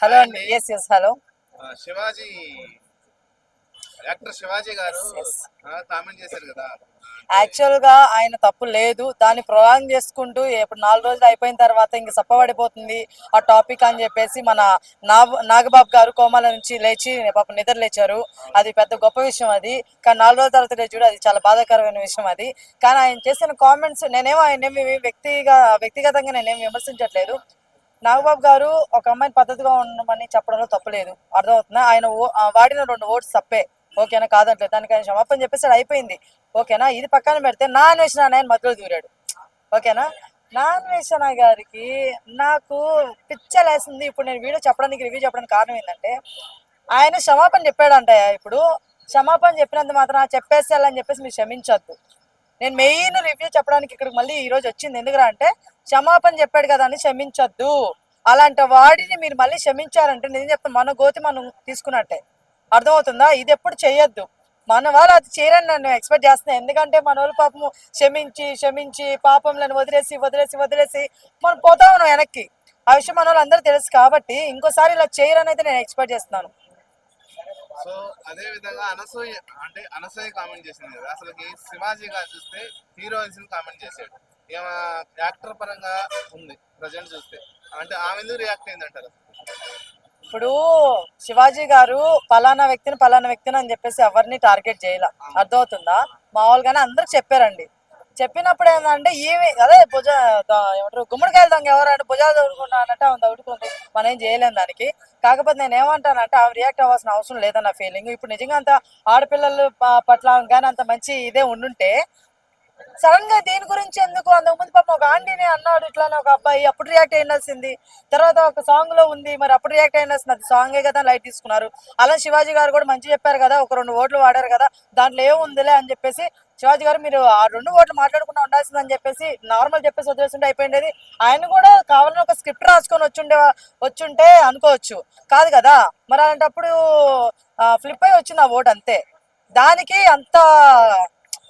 Hello అండి. Yes yes hello Shivaji. Actor Shivaji garu. Comment చేశారు కదా. యాక్చువల్గా ఆయన తప్పు లేదు. దాన్ని ప్రొలాంగ్ చేసుకుంటూ ఇప్పుడు నాలుగు రోజులు అయిపోయిన తర్వాత ఇంక సప్పబడిపోతుంది. ఆ టాపిక్ అని చెప్పేసి మన నాగ నాగబాబు గారు కోమాల నుంచి లేచి పాప నిద్ర లేచారు. అది పెద్ద గొప్ప విషయం అది. కానీ నాలుగు రోజుల తర్వాత లేచి చూడు అది చాలా బాధాకరమైన విషయం అది. కానీ ఆయన చేసిన కామెంట్స్ నేనేమో ఆయన ఏమి వ్యక్తిగా వ్యక్తిగతంగా నేనేం విమర్శించట్లేదు. నాగబాబు గారు ఒక అమ్మాయిని పద్ధతిగా ఉండమని చెప్పడంలో తప్పలేదు. అర్థమవుతుందా? ఆయన ఓ- వాడిన రెండు ఓట్స్ తప్పే. ఓకేనా? కాదంటలేదు దానికి ఆయన క్షమాపణ చెప్పేసి అయిపోయింది. ఓకేనా? ఇది పక్కన పెడితే నా అన్వేషణ ఆయన మధ్యలో దూరాడు. ఓకేనా? నా అన్వేషణ గారికి నాకు పిచ్చలేసింది. ఇప్పుడు నేను వీడియో చెప్పడానికి రివ్యూ చెప్పడానికి కారణం ఏంటంటే ఆయన క్షమాపణ చెప్పాడంట ఇప్పుడు క్షమాపణ చెప్పినంత మాత్రం చెప్పేసేయాలని చెప్పేసి మీరు క్షమించొద్దు. నేను మెయిన్ రివ్యూ చెప్పడానికి ఇక్కడికి మళ్ళీ ఈ రోజు వచ్చింది. ఎందుకురా అంటే క్షమాపణ చెప్పాడు కదా అని క్షమించొద్దు. అలాంటి వాడిని మీరు మళ్ళీ క్షమించారంటే నేను చెప్తాను? మన గోతి మనం తీసుకున్నట్టే. అర్థమవుతుందా? ఇది ఎప్పుడు చేయొద్దు. మన వాళ్ళు అది చేయరని నన్ను ఎక్స్పెక్ట్ చేస్తున్నాను ఎందుకంటే మన వాళ్ళు పాపము క్షమించి క్షమించి పాపంలను వదిలేసి వదిలేసి వదిలేసి మనం పోతా ఉన్నాం వెనక్కి. ఆ విషయం మన వాళ్ళు అందరూ తెలుసు కాబట్టి ఇంకోసారి ఇలా చేయరని అయితే నేను ఎక్స్పెక్ట్ చేస్తున్నాను. సో అదే విధంగా అనసూయ అంటే అనసూయ కామెంట్ చేసింది కదా. అసలుకి శివాజీ గారు చూస్తే హీరోయిన్స్ కామెంట్ చేశాడు. ఏమో యాక్టర్ పరంగా ఉంది ప్రజెంట్ చూస్తే. అంటే ఆమె ఎందుకు రియాక్ట్ అయిందంటారు? ఇప్పుడు శివాజీ గారు పలానా వ్యక్తిని పలానా వ్యక్తిని అని చెప్పేసి ఎవరిని టార్గెట్ చేయాల. అర్థమవుతుందా? మామూలుగానే అందరూ చెప్పారండి. చెప్పినప్పుడు ఏంటంటే ఏమి అదే భుజ ఏమంటారు గుమ్మడికాయలు దొంగ ఎవరంటే భుజాలు తగులుకుంటా అన్నట్టు ఆమె తగులుకుంది మనం ఏం చేయలేం దానికి. కాకపోతే నేను ఏమంటానంటే ఆమె రియాక్ట్ అవ్వాల్సిన అవసరం లేదన్న ఫీలింగ్ ఇప్పుడు నిజంగా అంత ఆడపిల్లలు పట్ల కానీ అంత మంచి ఇదే ఉండుంటే సడన్గా దీని గురించి ఎందుకు? అంతకు ముందు పాపం ఒక ఆంటీనే అన్నాడు ఇట్లానే ఒక అబ్బాయి. అప్పుడు రియాక్ట్ అయినాల్సింది తర్వాత ఒక సాంగ్లో ఉంది. మరి అప్పుడు రియాక్ట్ అయినాల్సింది అది సాంగే కదా లైట్ తీసుకున్నారు. అలా శివాజీ గారు కూడా మంచి చెప్పారు కదా ఒక రెండు ఓట్లు వాడారు కదా దాంట్లో ఏముందిలే అని చెప్పేసి శివాజీ గారు మీరు ఆ రెండు ఓట్లు మాట్లాడకుండా ఉండాల్సిందని చెప్పేసి నార్మల్ చెప్పేసి వదిలేస్తుంటే అయిపోయింది ఆయన కూడా కావాలని ఒక స్క్రిప్ట్ రాసుకొని వచ్చుండే వచ్చుంటే అనుకోవచ్చు. కాదు కదా? మరి అలాంటప్పుడు ఫ్లిప్ అయి వచ్చింది ఆ ఓట్ అంతే. దానికి అంత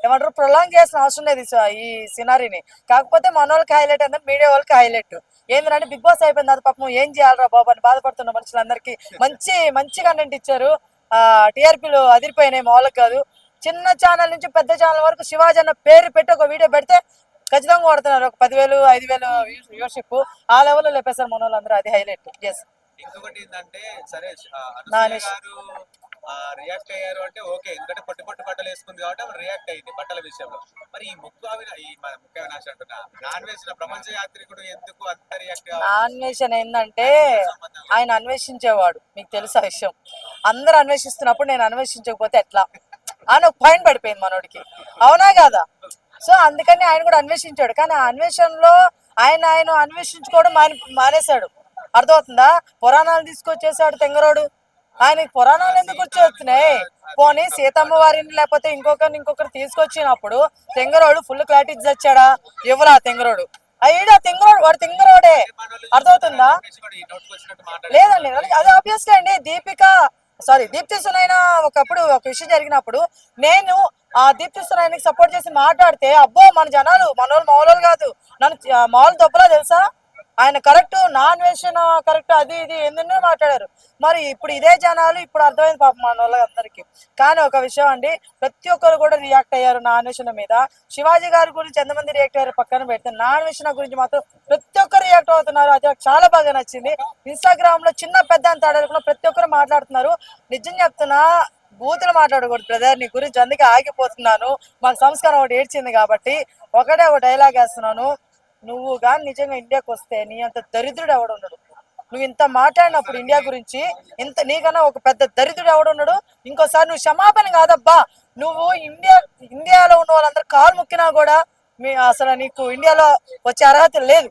ఏమంటారు? ప్రొలాంగ్ చేసిన అవసరం లేదు ఈ సినారీని కాకపోతే మన వాళ్ళకి హైలైట్ ఏంటంటే మీడియా వాళ్ళకి హైలైట్ ఏంటంటే బిగ్ బాస్ అయిపోయిన తర్వాత పాపం ఏం చేయాలరా బాబు అని బాధపడుతున్న మనుషులందరికీ మంచి మంచి కంటెంట్ ఇచ్చారు. ఆ టీఆర్పీలు అదిరిపోయినాయి మా వాళ్ళకి కాదు. చిన్న ఛానల్ నుంచి పెద్ద ఛానల్ వరకు శివాజీ అన్న పేరు పెట్టి ఒక వీడియో పెడితే ఖచ్చితంగా కొడుతున్నారు ఒక పదివేలు ఐదు వేలు వ్యూవర్షిప్. ఆ లెవెల్లో లేపేశారు మన వాళ్ళందరూ అది హైలైట్ ఎస్ ఇంకొకటి ఏంటంటే సరే రియాక్ట్ అయ్యారు అంటే ఓకే ఎందుకంటే పొట్టి పొట్టి బట్టలు వేసుకుంది కాబట్టి ఆమె రియాక్ట్ అయింది బట్టల విషయంలో. మరి ఈ ముక్కు అవి ఈ మ- ముక్కు అవినాష్ అంటున్నా. నాన్ వేసిన ప్రపంచ యాత్రికుడు ఎందుకు అంత రియాక్ట్ నా అన్వేషణ ఏంటంటే ఆయన అన్వేషించేవాడు. మీకు తెలుసు విషయం? అందరు అన్వేషిస్తున్నప్పుడు నేను అన్వేషించకపోతే ఎట్లా? ఆయన ఒక పాయింట్ పడిపోయింది మనోడికి. అవునా కాదా? సో అందుకని ఆయన కూడా అన్వేషించాడు. కానీ ఆ అన్వేషణలో ఆయన ఆయన అన్వేషించుకోవడం మాని మానేశాడు. అర్థమవుతుందా? పురాణాలు తీసుకొచ్చేసాడు తెంగరోడు. ఆయనకి పురాణాలు ఎందుకు వచ్చేస్తున్నాయి పోనీ సీతమ్మ వారిని లేకపోతే ఇంకొకరిని ఇంకొకరు తీసుకొచ్చినప్పుడు తెంగరోడు ఫుల్ క్లారిటీ తెచ్చాడా? ఎవరా తెంగరోడు. అయ్యాడా తెంగరోడు వాడు తెంగరోడే. అర్థమవుతుందా? లేదండి అది- ఆబ్వియస్ అండి. దీపిక సారీ దీప్తి సునైన ఒకప్పుడు ఒక విషయం జరిగినప్పుడు నేను ఆ దీప్తి సునైనకి సపోర్ట్ చేసి మాట్లాడితే అబ్బో మన జనాలు మనోళ్ళు మామూలు కాదు. నన్ను చ- మామూలు దొబ్బలా తెలుసా? ఆయన కరెక్ట్ నాన్ వేషన్ కరెక్ట్ అది ఇది ఎందుకు మాట్లాడారు. మరి ఇప్పుడు ఇదే జనాలు ఇప్పుడు అర్థమైంది పాపం మన వాళ్ళందరికీ. కానీ ఒక విషయం అండి ప్రతి ఒక్కరు కూడా రియాక్ట్ అయ్యారు నాన్ వేషన్ మీద. శివాజీ గారి గురించి ఎంతమంది రియాక్ట్ అయ్యారు పక్కన పెడితే నాన్ వేషన్ గురించి మాత్రం ప్రతి ఒక్కరు రియాక్ట్ అవుతున్నారు. అది నాకు చాలా బాగా నచ్చింది. ఇన్స్టాగ్రామ్లో చిన్న పెద్ద అంత ఆడకుండా ప్రతి ఒక్కరు మాట్లాడుతున్నారు. నిజం చెప్తున్నా బూతులు మాట్లాడకూడదు బ్రదర్ నీ గురించి అందుకే ఆగిపోతున్నాను. మాకు సంస్కారం ఒకటి ఏడ్చింది కాబట్టి ఒకటే ఒక డైలాగ్ వేస్తున్నాను. నువ్వు కానీ నిజంగా ఇండియాకి వస్తే నీ అంత దరిద్రుడు ఎవడు నువ్వు ఇంత మాట్లాడినప్పుడు ఇండియా గురించి ఇంత నీకన్నా ఒక పెద్ద దరిద్రుడు ఎవడున్నాడు ఇంకోసారి నువ్వు క్షమాపణ కాదబ్బా. నువ్వు ఇండియా ఇండియాలో ఉన్న వాళ్ళందరూ కాలు ముక్కినా కూడా మీ అసలు నీకు ఇండియాలో వచ్చే అర్హత లేదు.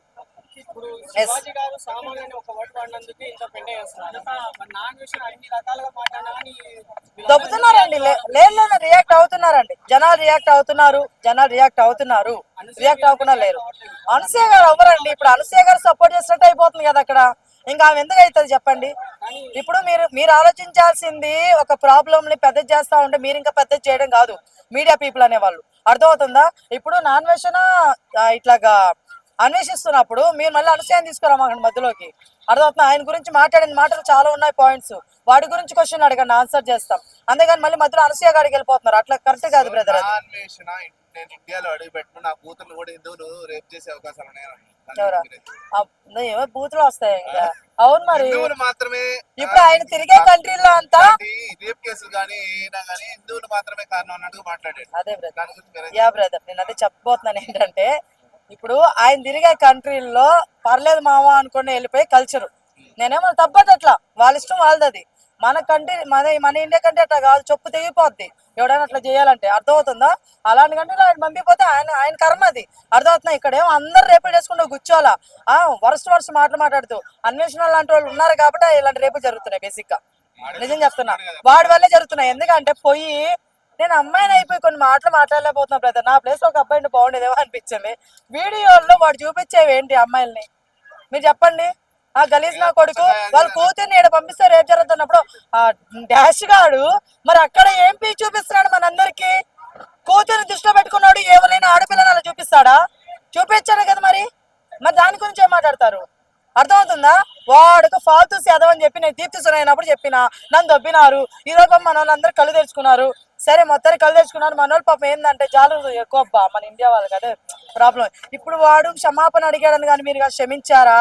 ఇప్పుడు. శివాజీ గారు సామాన్యుని ఒక ఓటు పడినందుకు ఇంత పెండ చేస్తున్నారు మరి నాన్ విషయం అన్ని రకాలుగా మాట్లాడినా అని మీరు దొబ్బుతున్నారండి. లే- లేదు లేదు రియాక్ట్ అవుతున్నారండి. జనాలు రియాక్ట్ అవుతున్నారు జనాలు రియాక్ట్ అవుతున్నారు. రియాక్ట్ అవ్వకుండా లేరు. అనసూయ గారు అవ్వరండి. ఇప్పుడు అనసూయ గారు సపోర్ట్ చేసినట్టు అయిపోతుంది కదా అక్కడ. ఇంకా ఆమె ఎందుకు అవుతుంది చెప్పండి? ఇప్పుడు మీరు మీరు ఆలోచించాల్సింది ఒక ప్రాబ్లమ్ని పెద్ద చేస్తా ఉంటే మీరు ఇంకా పెద్ద చేయడం కాదు. మీడియా పీపుల్ అనేవాళ్ళు. అర్థమవుతుందా? ఇప్పుడు నాన్ వెషన్ ఇట్లాగా అన్వేషిస్తున్నప్పుడు మీరు మళ్ళీ అనుసయం తీసుకురామాకండి మధ్యలోకి. అర్థమవుతుంది? ఆయన గురించి మాట్లాడిన మాటలు చాలా ఉన్నాయి పాయింట్స్ వాటి గురించి క్వశ్చన్ అడగండి ఆన్సర్ చేస్తాం. అంతేగాని మళ్ళీ మధ్యలో అనసూయ గాడికి వెళ్ళిపోతున్నారు. అట్లా కరెక్ట్ కాదు బ్రదర్ నేను ఇండియాలో అడుగు పెట్టిన. నా కూతురు కూడా హిందువులు రేప్ చేసే అవకాశాలు ఉన్నాయి బూతులు వస్తాయి ఇంకా. అవును మరి. మాత్రమే ఇప్పుడు ఆయన తిరిగే కంట్రీలో అంతా రేప్ కేసులు కానీ ఏనా కానీ హిందువులు మాత్రమే కారణం అన్నట్టుగా మాట్లాడాడు. అదే బ్రదర్ యా బ్రదర్ నేను అదే చెప్పబోతున్నాను ఏంటంటే ఇప్పుడు ఆయన తిరిగే కంట్రీల్లో పర్లేదు మామ అనుకుని వెళ్ళిపోయి కల్చరు. నేనేమో తప్పదు అట్లా. వాళ్ళ ఇష్టం వాళ్ళది అది. మన కంట్రీ మన మన ఇండియా కంటే అట్లా కాదు. చెప్పు తెగిపోద్ది. ఎవడైనా అట్లా చేయాలంటే అర్థమవుతుందా? అలాంటి కంట్రీలో ఆయన పంపిపోతే ఆయన ఆయన కర్మ అది. అర్థమవుతుందా? ఇక్కడ ఏమో అందరు రేపులు చేసుకుంటూ కూర్చోవాలా? ఆ వరుస వరుస మాటలు మాట్లాడుతూ అన్వేషణ లాంటి వాళ్ళు ఉన్నారు కాబట్టి ఇలాంటి రేపులు జరుగుతున్నాయి బేసిక్గా. నిజం చెప్తున్నా. వాడి వల్లే జరుగుతున్నాయి. ఎందుకంటే పోయి నేను అమ్మాయిని అయిపోయి కొన్ని మాటలు మాట్లాడలేకపోతున్నా బ్రదర్ నా ప్లేస్ ఒక అబ్బాయిని బాగుండేదేమో అనిపించింది. వీడియోల్లో వాడు చూపించేవి ఏంటి అమ్మాయిల్ని? మీరు చెప్పండి. ఆ గలీజ్ నా కొడుకు వాళ్ళ కూతుర్ని ఇక్కడ పంపిస్తే రేపు జరుగుతున్నప్పుడు ఆ డాష్ గాడు మరి అక్కడ ఏం పీ చూపిస్తున్నాడు మనందరికి? కూతుర్ని దృష్టిలో పెట్టుకున్నాడు ఎవరైనా ఆడపిల్లని అలా చూపిస్తాడా? చూపించాడు కదా మరి. మరి దాని గురించి ఏం మాట్లాడతారు? అర్థమవుతుందా? వాడుకు ఫాల్తూ సేదం అని చెప్పి నేను దీప్తి సునైనప్పుడు చెప్పిన. నన్ను దొబ్బినారు. ఈ రోజు మన వాళ్ళందరూ కళ్ళు తెరుచుకున్నారు. సరే మొత్తాన్ని కళ్ళు తెరుచుకున్నారు మన వాళ్ళు పాపం ఏంటంటే జాలు ఎక్కువ. మన ఇండియా వాళ్ళకి అదే ప్రాబ్లం. ఇప్పుడు వాడు క్షమాపణ అడిగాడని కానీ మీరు క్షమించారా?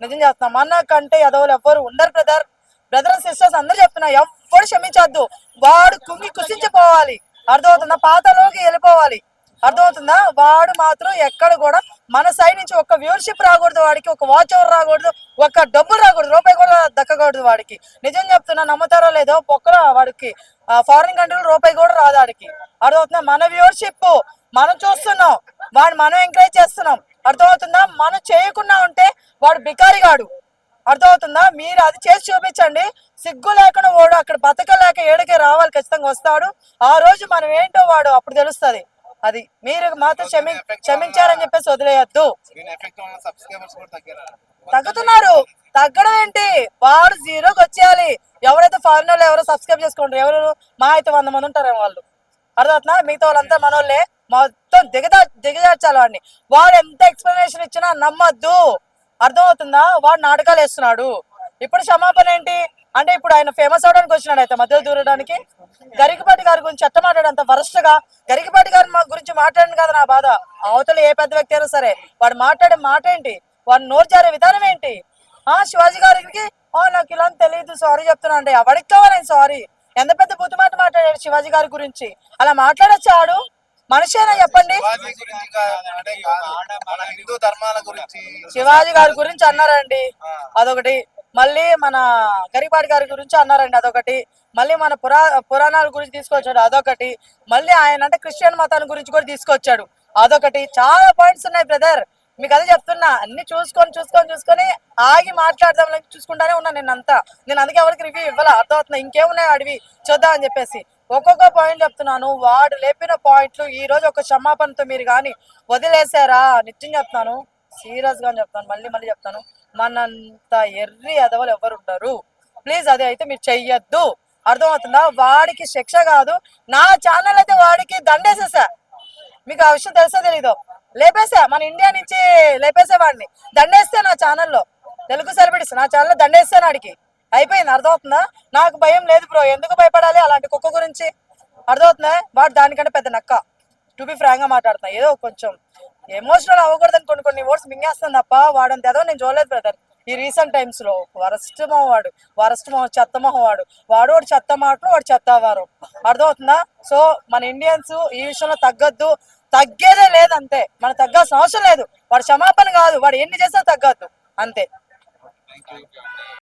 నిజం చేస్తున్నాం. మన కంటే ఎదవలు ఎవ్వరు ఉండరు బ్రదర్. బ్రదర్ సిస్టర్స్ అందరూ చెప్తున్నా ఎవ్వరు క్షమించొద్దు. వాడు కుంగి కుసించిపోవాలి. అర్థమవుతుందా? పాతలోకి వెళ్ళిపోవాలి. అర్థమవుతుందా? వాడు మాత్రం ఎక్కడ కూడా మన సైడ్ నుంచి ఒక వ్యూవర్షిప్ రాకూడదు వాడికి ఒక వాచ్ ఓవర్ రాకూడదు ఒక డబ్బులు రాకూడదు రూపాయి కూడా దక్కకూడదు వాడికి. నిజం చెప్తున్నా నమ్ముతారో లేదో పొక్కల వాడికి. ఫారిన్ కంట్రీలో రూపాయి కూడా రాదు వాడికి అర్థమవుతుందా? మన వ్యూవర్షిప్ మనం చూస్తున్నాం వాడు మనం ఎంకరేజ్ చేస్తున్నాం. అర్థమవుతుందా? మనం చేయకుండా ఉంటే వాడు బికారిగాడు అర్థమవుతుందా? మీరు అది చేసి చూపించండి. సిగ్గు లేకుండా వాడు అక్కడ బతకలేక ఏడకే రావాలి ఖచ్చితంగా వస్తాడు. ఆ రోజు మనం ఏంటో వాడు అప్పుడు తెలుస్తుంది. అది మీరు మాత్రం క్షమి క్షమించారని చెప్పేసి వదిలేయద్దు. తగ్గుతున్నారు. తగ్గడం ఏంటి? వాడు జీరోకి వచ్చేయాలి. ఎవరైతే ఫారిన్ వాళ్ళు ఎవరో సబ్స్క్రైబ్ చేసుకుంటారు ఎవరు మా అయితే వంద మంది ఉంటారేమో వాళ్ళు. అర్థమవుతున్నా మిగతా వాళ్ళంతా మనోళ్ళే. మొత్తం దిగదా దిగజార్చాలి వాడిని. వాడు ఎంత ఎక్స్ప్లెనేషన్ ఇచ్చినా నమ్మద్దు. అర్థమవుతుందా? వాడు నాటకాలు వేస్తున్నాడు. ఇప్పుడు క్షమాపణ ఏంటి? అంటే ఇప్పుడు ఆయన ఫేమస్ అవడానికి వచ్చినాడు అయితే మధ్యలో దూరడానికి. గరికపాటి గారి గురించి ఎట్ట మాట్లాడంత వరస్ట్గా గరికపాటి గారి మా గురించి మాట్లాడిన కదా నా బాధ. అవతల ఏ పెద్ద వ్యక్తి అయినా సరే వాడు మాట్లాడే మాట ఏంటి? వాడు నోరు జారే విధానం ఏంటి? ఆ శివాజీ గారికి ఆ నాకు ఇలా తెలియదు సారీ చెప్తున్నా అంటే ఎవరికి కావాలి సారీ? ఎంత పెద్ద బుద్ధి మాట మాట్లాడాడు శివాజీ గారి గురించి? అలా మాట్లాడొచ్చు ఆడు? మనిషి అయినా చెప్పండి? శివాజీ గారి గురించి అన్నారండి. అదొకటి. మళ్ళీ మన గరిపాటి గారి గురించి అన్నారండి అదొకటి. మళ్ళీ మన పురా పురాణాల గురించి తీసుకొచ్చాడు అదొకటి. మళ్ళీ ఆయన అంటే క్రిస్టియన్ మతాన్ని గురించి కూడా తీసుకొచ్చాడు. అదొకటి. చాలా పాయింట్స్ ఉన్నాయి బ్రదర్. మీకు అదే చెప్తున్నా. అన్ని చూసుకొని చూసుకొని చూసుకొని ఆగి మాట్లాడదాం చూసుకుంటానే ఉన్నా నేను అంతా నేను అందుకే ఎవరికి రివ్యూ ఇవ్వాలా అర్థమవుతున్నా ఇంకేమున్నాయి అడివి? చూద్దాం అని చెప్పేసి. ఒక్కొక్క పాయింట్ చెప్తున్నాను. వాడు లేపిన పాయింట్లు ఈ రోజు ఒక క్షమాపణతో మీరు కానీ వదిలేసారా నిత్యం చెప్తాను సీరియస్గా చెప్తాను మళ్ళీ మళ్ళీ చెప్తాను మనంత ఎర్రి ఎదవలు ఎవరు ప్లీజ్ అది అయితే మీరు చెయ్యొద్దు. అర్థమవుతుందా? వాడికి శిక్ష కాదు. నా ఛానల్ అయితే వాడికి దండేసేసా. మీకు ఆ విషయం తెలుసో తెలీదు? లేపేసా. మన ఇండియా నుంచి లేపేసే వాడిని. దండేస్తే నా ఛానల్లో తెలుగు సెలబ్రిటీస్ నా ఛానల్లో దండేస్తాను వాడికి అయిపోయింది. అర్థమవుతుందా? నాకు భయం లేదు బ్రో. ఎందుకు భయపడాలి? అలాంటి కుక్క గురించి. అర్థమవుతుందా? వాడు దానికంటే పెద్ద నక్క. టు బి ఫ్రాంక్గా మాట్లాడుతున్నా. ఏదో కొంచెం ఎమోషనల్ అవ్వకూడదని కొన్ని కొన్ని వర్డ్స్ మింగేస్తాను తప్ప అంత ఏదో నేను చూడలేదు బ్రదర్ ఈ రీసెంట్ టైమ్స్లో వరస్ట్ మొహం వాడు వరస్ట్ మొహం చెత్త మొహం వాడు వాడు వాడు చెత్త మాటలు వాడు చెత్త వారు అర్థమవుతుందా? సో మన ఇండియన్స్ ఈ విషయంలో తగ్గద్దు. తగ్గేదే లేదు అంతే. మన తగ్గాల్సిన అవసరం లేదు. వాడు క్షమాపణ కాదు. వాడు ఎన్ని చేసినా తగ్గద్దు. అంతే.